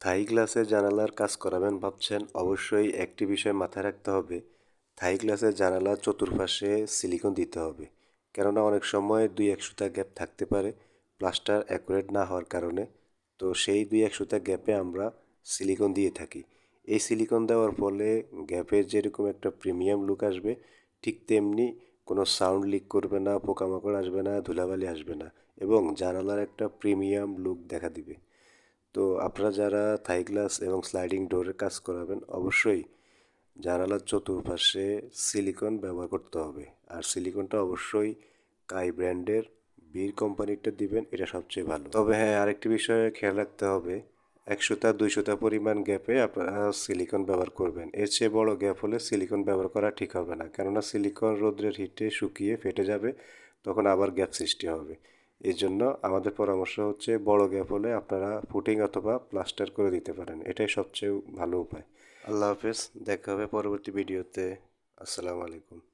থাই গ্লাসে জানালার কাজ করাবেন ভাবছেন, অবশ্যই একটি বিষয় মাথায় রাখতে হবে। থাই গ্লাসের জানালার চতুর্পাশে সিলিকন দিতে হবে, কেননা অনেক সময় দুই এক সুতা গ্যাপ থাকতে পারে, প্লাস্টার অ্যাকুরেট না হওয়ার কারণে। তো সেই দুই এক সুতা গ্যাপে আমরা সিলিকন দিয়ে থাকি। এই সিলিকন দেওয়ার ফলে গ্যাপের যেরকম একটা প্রিমিয়াম লুক আসবে, ঠিক তেমনি কোনো সাউন্ড লিক করবে না, পোকামাকড় আসবে না, ধুলাবালি আসবে না, এবং জানালার একটা প্রিমিয়াম লুক দেখা দিবে। তো আপনারা যারা থাই গ্লাস এবং স্লাইডিং ডোরের কাজ করাবেন, অবশ্যই জানালার চতুর্পাশে সিলিকন ব্যবহার করতে হবে। আর সিলিকনটা অবশ্যই কাই ব্র্যান্ডের বীর কোম্পানিরটা দিবেন, এটা সবচেয়ে ভালো। তবে হ্যাঁ আরেকটি বিষয়ে খেয়াল রাখতে হবে, একশোটা, দুইশোটা পরিমাণ গ্যাপে আপনারা সিলিকন ব্যবহার করবেন। এর চেয়ে বড় গ্যাপ হলে সিলিকন ব্যবহার করা ঠিক হবে না। কেননা সিলিকন রোদ্রের হিটে শুকিয়ে ফেটে যাবে, তখন আবার গ্যাপ সৃষ্টি হবে। এই জন্য আমাদের পরামর্শ হচ্ছে বড় গ্যাপ হলে আপনারা ফুটিং অথবা প্লাস্টার করে দিতে পারেন। এটাই সবচেয়ে ভালো উপায়। আল্লাহ হাফেজ, দেখা হবে পরবর্তী ভিডিওতে আসসালামু আলাইকুম।